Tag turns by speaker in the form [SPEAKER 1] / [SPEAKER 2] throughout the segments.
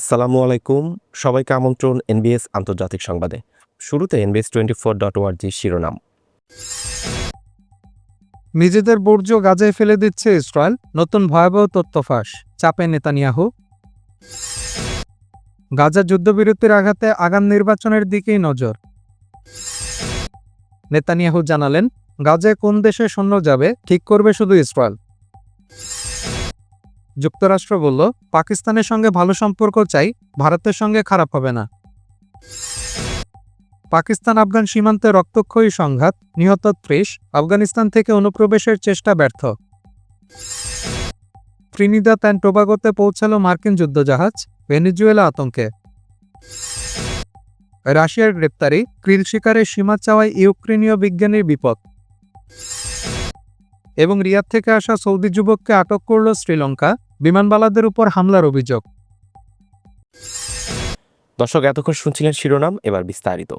[SPEAKER 1] আসসালামু আলাইকুম সবাইকে আমন্ত্রণ এনবিএস আন্তর্জাতিক সংবাদে শুরুতে এনবিএস টোয়েন্টি ফোর ডট ওয়ার্জি শিরোনাম নিজেদের বর্জ্য গাজায় ফেলে দিচ্ছে ইসরায়েল নতুন ভয়াবহ তথ্য ফাঁস চাপে নেতানিয়াহু গাজা যুদ্ধবিরতির আঘাতে আগাম নির্বাচনের দিকেই নজর নেতানিয়াহু জানালেন গাজায় কোন দেশে সৈন্য যাবে ঠিক করবে শুধু ইসরায়েল যুক্তরাষ্ট্র বলল পাকিস্তানের সঙ্গে ভালো সম্পর্ক চাই ভারতের সঙ্গে খারাপ হবে না পাকিস্তান আফগান সীমান্তে রক্তক্ষয়ী সংঘাত নিহত ত্রিশ আফগানিস্তান থেকে অনুপ্রবেশের চেষ্টা ব্যর্থ ত্রিনিদাত ত্যান টোবাগোতে পৌঁছালো মার্কিন যুদ্ধজাহাজ ভেনিজুয়েলা আতঙ্কে রাশিয়ার গ্রেপ্তারি ক্রিল শিকারের সীমা চাওয়ায় ইউক্রেনীয় বিজ্ঞানীর বিপদ এবং রিয়াদ থেকে আসা সৌদি যুবককে আটক করল শ্রীলঙ্কা বিমানবালাদের উপর হামলার অভিযোগ
[SPEAKER 2] দর্শক এতক্ষণ শুনছিলেন শিরোনাম এবার বিস্তারিত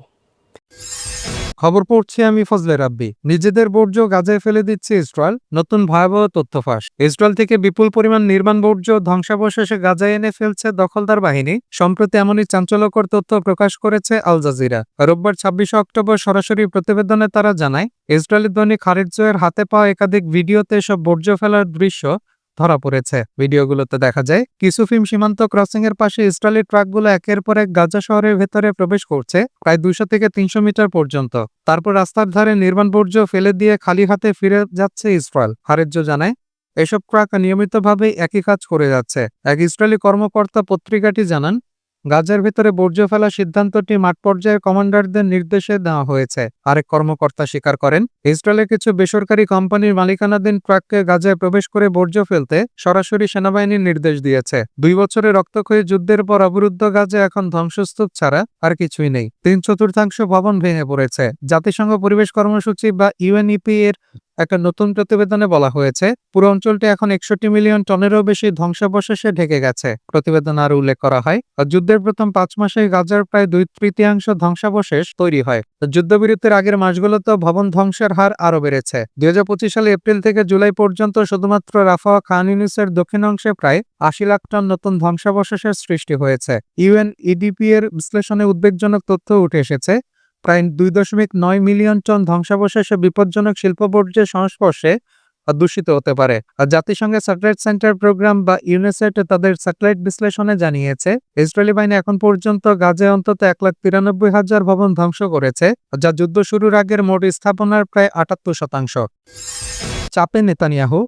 [SPEAKER 1] খবর পড়ছি আমি ফজলে রাব্বি নিজেদের বর্জ্য গাজায় ফেলে দিচ্ছে ইসরায়েল নতুন ভয়াবহ তথ্য ফাঁস ইসরায়েল থেকে বিপুল পরিমাণ নির্মাণ বর্জ্য ধ্বংসাবশেষে গাজায় এনে ফেলছে দখলদার বাহিনী সম্প্রতি এমনই চাঞ্চল্যকর তথ্য প্রকাশ করেছে আল জাজিরা রোববার ছাব্বিশে অক্টোবর সরাসরি প্রতিবেদনে তারা জানায় ইসরায়েলি দৈনিক হারিজয়ের হাতে পাওয়া একাধিক ভিডিওতে এসব বর্জ্য ফেলার দৃশ্য ধরা পড়েছে ভিডিওগুলোতে দেখা যায় কিছু ফিম সীমান্ত ক্রসিং এর পাশে ইসরায়েলি ট্রাকগুলো একের পর এক গাজা শহরের ভেতরে প্রবেশ করছে প্রায় দুশো থেকে তিনশো মিটার পর্যন্ত তারপর রাস্তার ধারে নির্মাণ বর্জ্য ফেলে দিয়ে খালি হাতে ফিরে যাচ্ছে ইসরায়েল হারেজ্য জানায় এসব ট্রাক নিয়মিতভাবে একই কাজ করে যাচ্ছে এক ইসরায়েলি কর্মকর্তা পত্রিকাটি জানান গাজার ভেতরে বর্জ্য ফেলা সিদ্ধান্তটি মাঠ পর্যায়ের কমান্ডারদের নির্দেশে দেওয়া হয়েছে আরেক কর্মকর্তা স্বীকার করেন ইসরায়েলের কিছু বেসরকারি কোম্পানির মালিকানাধীন ট্রাককে গাজায় প্রবেশ করে বর্জ্য ফেলতে সরাসরি সেনাবাহিনীর নির্দেশ দিয়েছে দুই বছরে রক্তক্ষয়ী যুদ্ধের পর অবরুদ্ধ গাজে এখন ধ্বংসস্তূপ ছাড়া আর কিছুই নেই তিন চতুর্থাংশ ভবন ভেঙে পড়েছে জাতিসংঘ পরিবেশ কর্মসূচি বা ইউএনইপি এর একটা নতুন প্রতিবেদনে বলা হয়েছে পুরো অঞ্চলটি এখন একষট্টি মিলিয়ন টনেরও বেশি ধ্বংসাবশেষে ঢেকে গেছে প্রতিবেদন আরও উল্লেখ করা হয় যুদ্ধের প্রথম পাঁচ মাসে গাজার প্রায় দুই তৃতীয়াংশ ধ্বংসাবশেষ তৈরি হয় যুদ্ধবিরতির আগের মাসগুলোতে ভবন ধ্বংসের হার আরও বেড়েছে দুই হাজার সালে এপ্রিল থেকে জুলাই পর্যন্ত শুধুমাত্র রাফা খান ইউনিসের দক্ষিণ অংশে প্রায় আশি লাখ টন নতুন ধ্বংসাবশেষের সৃষ্টি হয়েছে ইউএন ইডিপি এর বিশ্লেষণে উদ্বেগজনক তথ্য উঠে এসেছে প্রায় দুই দশমিক নয় মিলিয়ন টন ধ্বংসাবশেষ বিপজ্জনক শিল্প বর্জ্যের সংস্পর্শে দূষিত হতে পারে জাতিসংঘের স্যাটেলাইট সেন্টার প্রোগ্রাম বা ইউনেসেট তাদের স্যাটেলাইট বিশ্লেষণে জানিয়েছে ইসরায়েলি বাহিনী এখন পর্যন্ত গাজে অন্তত এক লাখ তিরানব্বই হাজার ভবন ধ্বংস করেছে যা যুদ্ধ শুরুর আগের মোট স্থাপনার প্রায় আটাত্তর শতাংশ চাপে নেতানিয়াহু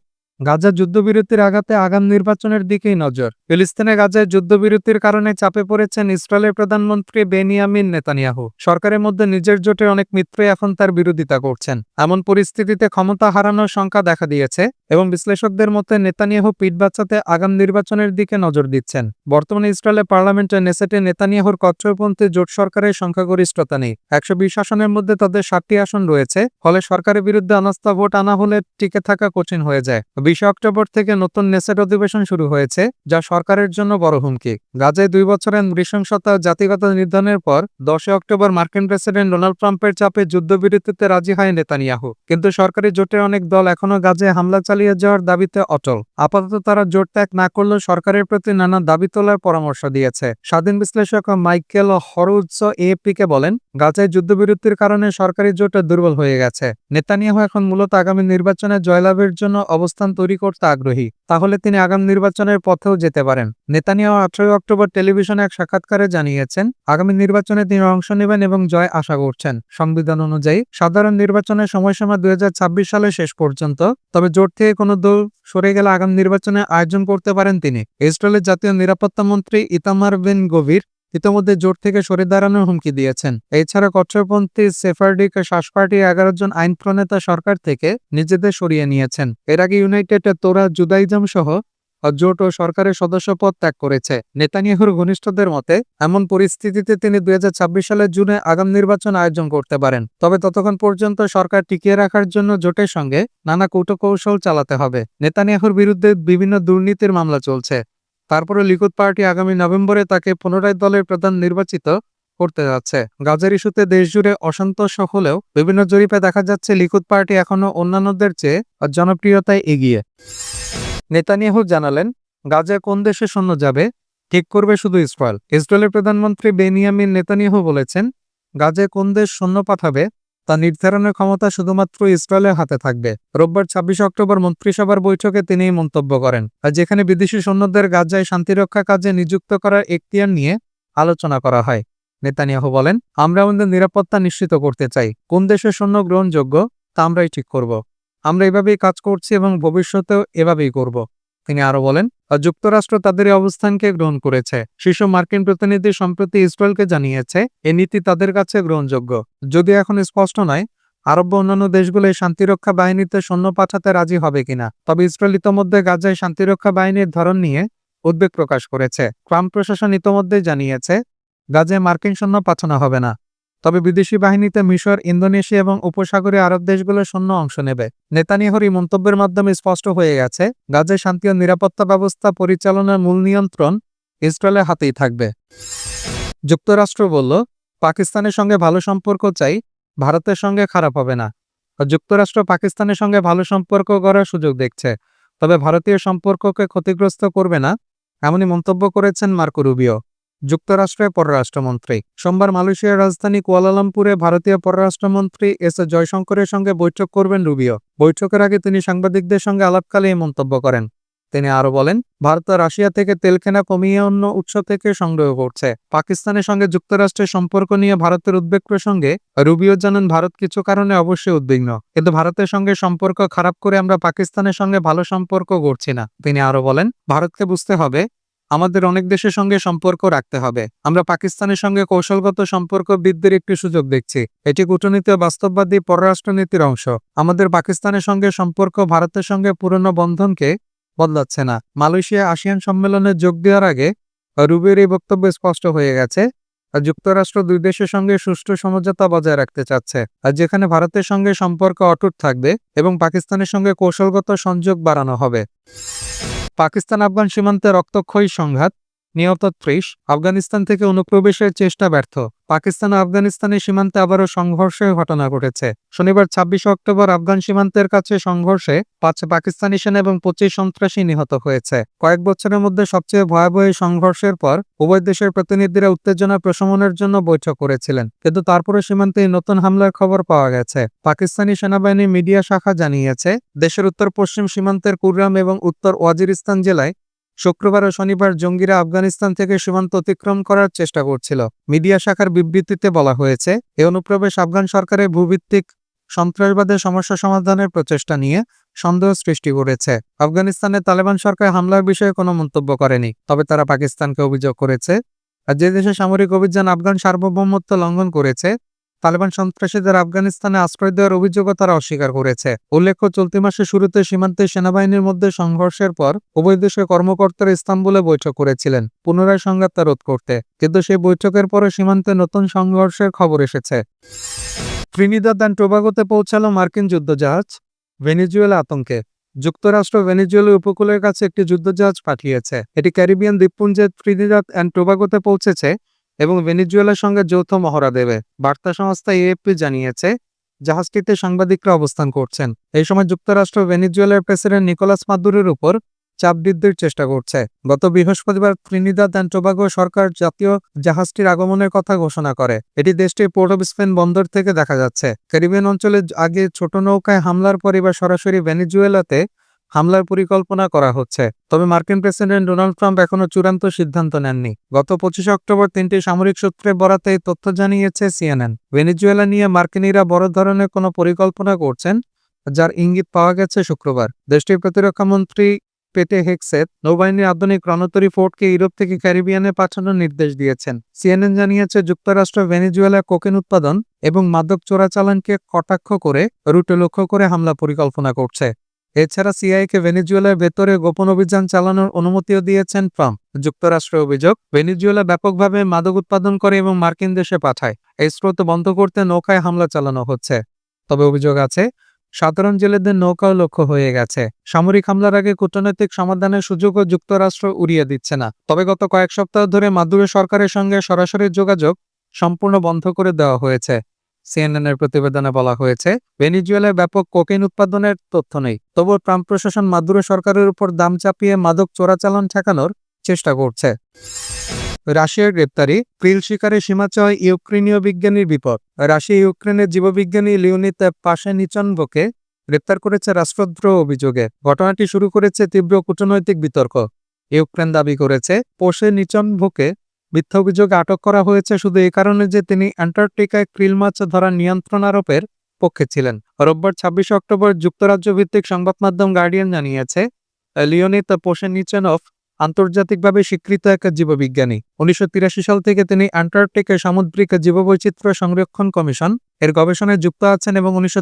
[SPEAKER 1] গাজা যুদ্ধবিরতির আঘাতে আগাম নির্বাচনের দিকেই নজর ফিলিস্তিনে গাজায় যুদ্ধবিরতির কারণে চাপে পড়েছেন ইসরায়েলের প্রধানমন্ত্রী বেনিয়ামিন নেতানিয়াহু সরকারের মধ্যে নিজের জোটের অনেক মিত্রই এখন তার বিরোধিতা করছেন এমন পরিস্থিতিতে ক্ষমতা হারানোর সংখ্যা দেখা দিয়েছে এবং বিশ্লেষকদের মতে নেতানিয়াহু পিট বাঁচাতে আগাম নির্বাচনের দিকে নজর দিচ্ছেন বর্তমানে ইসরায়েলের পার্লামেন্টের নেসেটে নেতানিয়াহুর কট্টরপন্থী জোট সরকারের সংখ্যাগরিষ্ঠতা নেই একশো বিশ আসনের মধ্যে তাদের ষাটটি আসন রয়েছে ফলে সরকারের বিরুদ্ধে আনাস্থা ভোট আনা হলে টিকে থাকা কঠিন হয়ে যায় বিশে অক্টোবর থেকে নতুন নেসেট অধিবেশন শুরু হয়েছে যা সরকারের জন্য বড় হুমকি গাজায় দুই বছরের নৃশংসতা জাতিগত নির্ধারণের পর দশই অক্টোবর মার্কিন প্রেসিডেন্ট ডোনাল্ড ট্রাম্পের চাপে যুদ্ধবিরতিতে রাজি হয় নেতানিয়াহু কিন্তু সরকারি জোটের অনেক দল এখনও গাজায় হামলা চালিয়ে যাওয়ার দাবিতে অটল আপাতত তারা জোট ত্যাগ না করলেও সরকারের প্রতি নানা দাবি তোলার পরামর্শ দিয়েছে স্বাধীন বিশ্লেষক মাইকেল হরুৎস এএফপিকে বলেন গাজায় যুদ্ধবিরতির কারণে সরকারি জোট দুর্বল হয়ে গেছে নেতানিয়াহু এখন মূলত আগামী নির্বাচনে জয়লাভের জন্য অবস্থান তৈরি করতে আগ্রহী তাহলে তিনি আগাম নির্বাচনের পথেও যেতে পারেন নেতানিয়াও আঠারোই অক্টোবর টেলিভিশনে এক সাক্ষাৎকারে জানিয়েছেন আগামী নির্বাচনে তিনি অংশ নেবেন এবং জয় আশা করছেন সংবিধান অনুযায়ী সাধারণ নির্বাচনের সময়সীমা দুই সালে শেষ পর্যন্ত তবে জোট থেকে কোনো দল সরে গেলে আগাম নির্বাচনে আয়োজন করতে পারেন তিনি ইসরায়েলের জাতীয় নিরাপত্তা মন্ত্রী ইতামার বিন গভীর ইতোমধ্যে জোট থেকে সরে দাঁড়ানোর হুমকি দিয়েছেন এছাড়া কট্টরপন্থী সেফার্ডিক শাস পার্টি এগারো জন আইন প্রণেতা সরকার থেকে নিজেদের সরিয়ে নিয়েছেন এর আগে ইউনাইটেড তোরা জুদাইজম সহ জোট ও সরকারের সদস্য পদ ত্যাগ করেছে নেতানিয়াহুর ঘনিষ্ঠদের মতে এমন পরিস্থিতিতে তিনি দুই সালের জুনে আগাম নির্বাচন আয়োজন করতে পারেন তবে ততক্ষণ পর্যন্ত সরকার টিকিয়ে রাখার জন্য জোটের সঙ্গে নানা কৌটকৌশল চালাতে হবে নেতানিয়াহুর বিরুদ্ধে বিভিন্ন দুর্নীতির মামলা চলছে তারপরে লিকুদ পার্টি আগামী নভেম্বরে তাকে পুনরায় দলের প্রধান নির্বাচিত করতে যাচ্ছে গাজার ইস্যুতে দেশজুড়ে অসন্তোষ হলেও বিভিন্ন জরিপে দেখা যাচ্ছে লিকুদ পার্টি এখনও অন্যান্যদের চেয়ে জনপ্রিয়তায় এগিয়ে নেতানিয়াহু জানালেন গাজা কোন দেশে সৈন্য যাবে ঠিক করবে শুধু ইসরায়েল ইসরায়েলের প্রধানমন্ত্রী বেনিয়ামিন নেতানিয়াহু বলেছেন গাজে কোন দেশ সৈন্য পাঠাবে তা নির্ধারণের ক্ষমতা শুধুমাত্র ইসরায়েলের হাতে থাকবে রোববার ছাব্বিশে অক্টোবর মন্ত্রিসভার বৈঠকে তিনি এই মন্তব্য করেন আর যেখানে বিদেশি সৈন্যদের গাজায় শান্তিরক্ষা কাজে নিযুক্ত করার এখতিয়ার নিয়ে আলোচনা করা হয় নেতানিয়াহু বলেন আমরা আমাদের নিরাপত্তা নিশ্চিত করতে চাই কোন দেশের সৈন্য গ্রহণযোগ্য তা আমরাই ঠিক করব আমরা এভাবেই কাজ করছি এবং ভবিষ্যতেও এভাবেই করব তিনি আরও বলেন যুক্তরাষ্ট্র তাদের অবস্থানকে গ্রহণ করেছে শীর্ষ মার্কিন প্রতিনিধি সম্প্রতি ইসরায়েলকে জানিয়েছে এ নীতি তাদের কাছে গ্রহণযোগ্য যদি এখন স্পষ্ট নয় আরব্য অন্যান্য দেশগুলো শান্তিরক্ষা বাহিনীতে সৈন্য পাঠাতে রাজি হবে কিনা তবে ইসরায়েল ইতোমধ্যে গাজায় শান্তিরক্ষা বাহিনীর ধরন নিয়ে উদ্বেগ প্রকাশ করেছে ট্রাম্প প্রশাসন ইতোমধ্যে জানিয়েছে গাজায় মার্কিন সৈন্য পাঠানো হবে না তবে বিদেশি বাহিনীতে মিশর ইন্দোনেশিয়া এবং উপসাগরীয় আরব দেশগুলো শূন্য অংশ নেবে নেতানিহর এই মন্তব্যের মাধ্যমে স্পষ্ট হয়ে গেছে গাজায় শান্তি ও নিরাপত্তা ব্যবস্থা পরিচালনার মূল নিয়ন্ত্রণ ইসরায়েলের হাতেই থাকবে যুক্তরাষ্ট্র বলল পাকিস্তানের সঙ্গে ভালো সম্পর্ক চাই ভারতের সঙ্গে খারাপ হবে না যুক্তরাষ্ট্র পাকিস্তানের সঙ্গে ভালো সম্পর্ক গড়ার সুযোগ দেখছে তবে ভারতীয় সম্পর্ককে ক্ষতিগ্রস্ত করবে না এমনই মন্তব্য করেছেন মার্কো রুবিও যুক্তরাষ্ট্রের পররাষ্ট্রমন্ত্রী সোমবার মালয়েশিয়ার রাজধানী কুয়ালালামপুরে ভারতীয় পররাষ্ট্রমন্ত্রী এস জয়শঙ্করের সঙ্গে বৈঠক করবেন রুবিও বৈঠকের আগে তিনি সাংবাদিকদের সঙ্গে আলাপকালে এই মন্তব্য করেন তিনি আরও বলেন ভারত রাশিয়া থেকে তেল কেনা কমিয়ে অন্য উৎস থেকে সংগ্রহ করছে পাকিস্তানের সঙ্গে যুক্তরাষ্ট্রের সম্পর্ক নিয়ে ভারতের উদ্বেগ প্রসঙ্গে রুবিও জানান ভারত কিছু কারণে অবশ্যই উদ্বিগ্ন কিন্তু ভারতের সঙ্গে সম্পর্ক খারাপ করে আমরা পাকিস্তানের সঙ্গে ভালো সম্পর্ক গড়ছি না তিনি আরও বলেন ভারতকে বুঝতে হবে আমাদের অনেক দেশের সঙ্গে সম্পর্ক রাখতে হবে আমরা পাকিস্তানের সঙ্গে কৌশলগত সম্পর্ক বৃদ্ধির একটি সুযোগ দেখছি এটি কূটনীতি বাস্তববাদী পররাষ্ট্রনীতির অংশ আমাদের পাকিস্তানের সঙ্গে সম্পর্ক ভারতের সঙ্গে পুরনো বন্ধনকে বদলাচ্ছে না মালয়েশিয়া আসিয়ান সম্মেলনে যোগ দেওয়ার আগে রুবের এই বক্তব্য স্পষ্ট হয়ে গেছে যুক্তরাষ্ট্র দুই দেশের সঙ্গে সুষ্ঠু সমঝোতা বজায় রাখতে চাচ্ছে আর যেখানে ভারতের সঙ্গে সম্পর্ক অটুট থাকবে এবং পাকিস্তানের সঙ্গে কৌশলগত সংযোগ বাড়ানো হবে পাকিস্তান আফগান সীমান্তে রক্তক্ষয়ী সংঘাত নিহত ত্রিশ আফগানিস্তান থেকে অনুপ্রবেশের চেষ্টা ব্যর্থ পাকিস্তান আফগানিস্তানের সীমান্তে আবারও সংঘর্ষের ঘটনা ঘটেছে শনিবার ছাব্বিশে অক্টোবর আফগান সীমান্তের কাছে সংঘর্ষে পাঁচ পাকিস্তানি সেনা এবং পঁচিশ সন্ত্রাসী নিহত হয়েছে কয়েক বছরের মধ্যে সবচেয়ে ভয়াবহ সংঘর্ষের পর উভয় দেশের প্রতিনিধিরা উত্তেজনা প্রশমনের জন্য বৈঠক করেছিলেন কিন্তু তারপরে সীমান্তে নতুন হামলার খবর পাওয়া গেছে পাকিস্তানি সেনাবাহিনী মিডিয়া শাখা জানিয়েছে দেশের উত্তর পশ্চিম সীমান্তের কুররাম এবং উত্তর ওয়াজিরিস্তান জেলায় শুক্রবার ও শনিবার জঙ্গিরা আফগানিস্তান থেকে সীমান্ত অতিক্রম করার চেষ্টা করছিল মিডিয়া শাখার বিবৃতিতে বলা হয়েছে এ অনুপ্রবেশ আফগান সরকারের ভূভিত্তিক সন্ত্রাসবাদের সমস্যা সমাধানের প্রচেষ্টা নিয়ে সন্দেহ সৃষ্টি করেছে আফগানিস্তানে তালেবান সরকার হামলার বিষয়ে কোনো মন্তব্য করেনি তবে তারা পাকিস্তানকে অভিযোগ করেছে আর যে দেশে সামরিক অভিযান আফগান সার্বভৌমত্ব লঙ্ঘন করেছে তালেবান সন্ত্রাসীদের আফগানিস্তানে আশ্রয় দেওয়ার অভিযোগও তারা অস্বীকার করেছে উল্লেখ্য চলতি মাসের শুরুতে সীমান্তে সেনাবাহিনীর মধ্যে সংঘর্ষের পর উভয় দেশের কর্মকর্তারা ইস্তাম্বুলে বৈঠক করেছিলেন পুনরায় সংঘাতটা রোধ করতে কিন্তু সেই বৈঠকের পরে সীমান্তে নতুন সংঘর্ষের খবর এসেছে ত্রিনিদাদ অ্যান্ড টোবাগোতে পৌঁছালো মার্কিন যুদ্ধজাহাজ ভেনিজুয়েলা আতঙ্কে যুক্তরাষ্ট্র ভেনিজুয়েলা উপকূলের কাছে একটি যুদ্ধজাহাজ পাঠিয়েছে এটি ক্যারিবিয়ান দ্বীপপুঞ্জের ত্রিনিদাদ অ্যান্ড টোবাগোতে পৌঁছেছে এবং ভেনিজুয়েলার সঙ্গে যৌথ মহড়া দেবে বার্তা সংস্থা ইএফপি জানিয়েছে জাহাজটিতে সাংবাদিকরা অবস্থান করছেন এই সময় যুক্তরাষ্ট্র ভেনিজুয়েলার প্রেসিডেন্ট নিকোলাস মাদুরের উপর চাপ বৃদ্ধির চেষ্টা করছে গত বৃহস্পতিবার ত্রিনিদা দ্যান টোবাগো সরকার জাতীয় জাহাজটির আগমনের কথা ঘোষণা করে এটি দেশটির পোর্ট অব স্পেন বন্দর থেকে দেখা যাচ্ছে ক্যারিবিয়ান অঞ্চলে আগে ছোট নৌকায় হামলার পর এবার সরাসরি ভেনিজুয়েলাতে হামলার পরিকল্পনা করা হচ্ছে তবে মার্কিন প্রেসিডেন্ট ডোনাল্ড ট্রাম্প এখনও চূড়ান্ত সিদ্ধান্ত নেননি গত পঁচিশে অক্টোবর তিনটি সামরিক সূত্রে বরাতে এই তথ্য জানিয়েছে সিএনএন ভেনিজুয়েলা নিয়ে মার্কিনিরা বড় ধরনের কোনো পরিকল্পনা করছেন যার ইঙ্গিত পাওয়া গেছে শুক্রবার দেশটির প্রতিরক্ষামন্ত্রী পেটে হেক্সেত নৌবাহিনীর আধুনিক রণতরী ফোর্টকে ইউরোপ থেকে ক্যারিবিয়ানে পাঠানোর নির্দেশ দিয়েছেন সিএনএন জানিয়েছে যুক্তরাষ্ট্র ভেনিজুয়েলা কোকেন উৎপাদন এবং মাদক চোরাচালানকে কটাক্ষ করে রুটে লক্ষ্য করে হামলা পরিকল্পনা করছে এছাড়া সিআইকে ভেনিজুয়েলার ভেতরে গোপন অভিযান চালানোর অনুমতিও দিয়েছেন ট্রাম্প যুক্তরাষ্ট্রের অভিযোগ ভেনিজুয়েলা ব্যাপকভাবে মাদক উৎপাদন করে এবং মার্কিন দেশে পাঠায় এই স্রোত বন্ধ করতে নৌকায় হামলা চালানো হচ্ছে তবে অভিযোগ আছে সাধারণ জেলেদের নৌকাও লক্ষ্য হয়ে গেছে সামরিক হামলার আগে কূটনৈতিক সমাধানের সুযোগও যুক্তরাষ্ট্র উড়িয়ে দিচ্ছে না তবে গত কয়েক সপ্তাহ ধরে মাদুরে সরকারের সঙ্গে সরাসরি যোগাযোগ সম্পূর্ণ বন্ধ করে দেওয়া হয়েছে সিএনএনের প্রতিবেদনে বলা হয়েছে ভেনিজুয়েলায় ব্যাপক কোকেইন উৎপাদনের তথ্য নেই তবু ট্রাম্প প্রশাসন মাদুরো সরকারের উপর দাম চাপিয়ে মাদক চোরাচালান ঠেকানোর চেষ্টা করছে রাশিয়ার গ্রেপ্তারি ক্রিল শিকারে সীমাচয় ইউক্রেনীয় বিজ্ঞানীর বিপদ রাশিয়া ইউক্রেনের জীববিজ্ঞানী লিওনিত পাশানিচনভকে গ্রেপ্তার করেছে রাষ্ট্রদ্রোহ অভিযোগে ঘটনাটি শুরু করেছে তীব্র কূটনৈতিক বিতর্ক ইউক্রেন দাবি করেছে পোষে ভোকে মিথ্যা অভিযোগে আটক করা হয়েছে শুধু এই কারণে যে তিনি অ্যান্টার্কটিকায় ক্রিল মাছ ধরার নিয়ন্ত্রণ আরোপের পক্ষে ছিলেন রোববার ছাব্বিশে অক্টোবর যুক্তরাজ্য ভিত্তিক সংবাদ মাধ্যম গার্ডিয়ান জানিয়েছে লিওনিত অফ আন্তর্জাতিকভাবে স্বীকৃত এক জীববিজ্ঞানী উনিশশো সাল থেকে তিনি অ্যান্টার্কটিকে সামুদ্রিক জীববৈচিত্র্য সংরক্ষণ কমিশন এর গবেষণায় যুক্ত আছেন এবং উনিশশো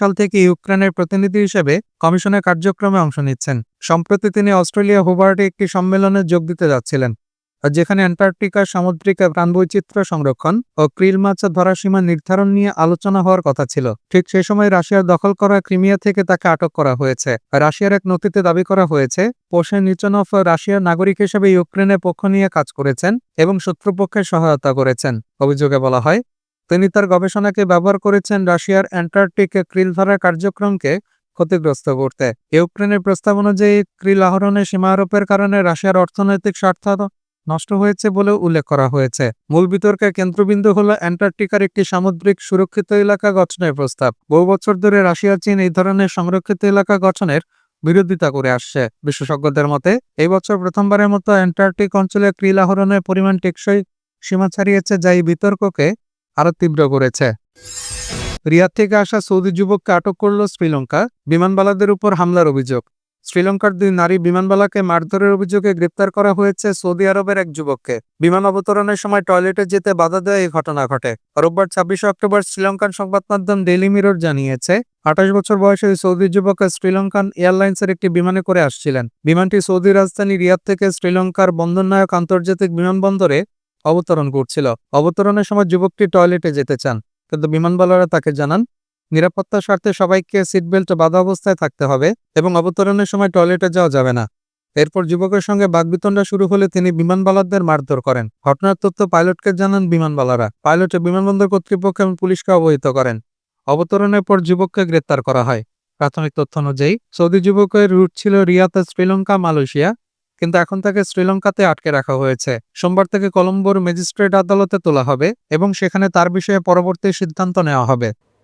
[SPEAKER 1] সাল থেকে ইউক্রেনের প্রতিনিধি হিসেবে কমিশনের কার্যক্রমে অংশ নিচ্ছেন সম্প্রতি তিনি অস্ট্রেলিয়া হোবার্টে একটি সম্মেলনে যোগ দিতে যাচ্ছিলেন যেখানে অ্যান্টার্কটিকার সামুদ্রিক প্রাণবৈচিত্র্য সংরক্ষণ ও ক্রিল মাছ ধরা সীমা নির্ধারণ নিয়ে আলোচনা হওয়ার কথা ছিল ঠিক সেই সময় রাশিয়ার দখল করা ক্রিমিয়া থেকে তাকে আটক করা হয়েছে রাশিয়ার এক নথিতে দাবি করা হয়েছে পোষে নিচনফ রাশিয়ার নাগরিক হিসেবে ইউক্রেনের পক্ষ নিয়ে কাজ করেছেন এবং শত্রুপক্ষের সহায়তা করেছেন অভিযোগে বলা হয় তিনি তার গবেষণাকে ব্যবহার করেছেন রাশিয়ার অ্যান্টার্কটিক ক্রিল ধরার কার্যক্রমকে ক্ষতিগ্রস্ত করতে ইউক্রেনের প্রস্তাব অনুযায়ী ক্রিল আহরণের সীমা আরোপের কারণে রাশিয়ার অর্থনৈতিক স্বার্থ নষ্ট হয়েছে বলেও উল্লেখ করা হয়েছে মূল বিতর্কের কেন্দ্রবিন্দু হল অ্যান্টার্কটিকার একটি সামুদ্রিক সুরক্ষিত এলাকা গঠনের প্রস্তাব বহু বছর ধরে রাশিয়া চীন এই ধরনের সংরক্ষিত এলাকা গঠনের বিরোধিতা করে আসছে বিশেষজ্ঞদের মতে এই বছর প্রথমবারের মতো অ্যান্টার্কটিক অঞ্চলে ক্রিল আহরণের পরিমাণ টেকসই সীমা ছাড়িয়েছে যা এই বিতর্ককে আরো তীব্র করেছে রিয়াদ থেকে আসা সৌদি যুবককে আটক করল শ্রীলঙ্কা বিমানবালাদের উপর হামলার অভিযোগ শ্রীলঙ্কার দুই নারী বিমানবালাকে মারধরের অভিযোগে গ্রেপ্তার করা হয়েছে সৌদি আরবের এক যুবককে বিমান অবতরণের সময় টয়লেটে যেতে বাধা দেওয়া এই ঘটনা ঘটে রোববার ছাব্বিশে অক্টোবর শ্রীলঙ্কান সংবাদ মাধ্যম ডেইলি মিরর জানিয়েছে আঠাশ বছর বয়সে ওই সৌদি যুবক শ্রীলঙ্কান এয়ারলাইন্সের একটি বিমানে করে আসছিলেন বিমানটি সৌদি রাজধানী রিয়াদ থেকে শ্রীলঙ্কার বন্দরনায়ক আন্তর্জাতিক বিমানবন্দরে অবতরণ করছিল অবতরণের সময় যুবকটি টয়লেটে যেতে চান কিন্তু বিমানবালারা তাকে জানান নিরাপত্তার স্বার্থে সবাইকে সিটবেল্ট বাধা অবস্থায় থাকতে হবে এবং অবতরণের সময় টয়লেটে যাওয়া যাবে না এরপর যুবকের সঙ্গে বাগবিতণ্ডা শুরু হলে তিনি বিমানবালাদের মারধর করেন ঘটনার তথ্য পাইলটকে জানান বিমানবালারা পাইলটে বিমানবন্দর কর্তৃপক্ষ এবং পুলিশকে অবহিত করেন অবতরণের পর যুবককে গ্রেপ্তার করা হয় প্রাথমিক তথ্য অনুযায়ী সৌদি যুবকের রুট ছিল রিয়াতে শ্রীলঙ্কা মালয়েশিয়া কিন্তু এখন তাকে শ্রীলঙ্কাতে আটকে রাখা হয়েছে সোমবার থেকে কলম্বোর ম্যাজিস্ট্রেট আদালতে তোলা হবে এবং সেখানে তার বিষয়ে পরবর্তী সিদ্ধান্ত নেওয়া হবে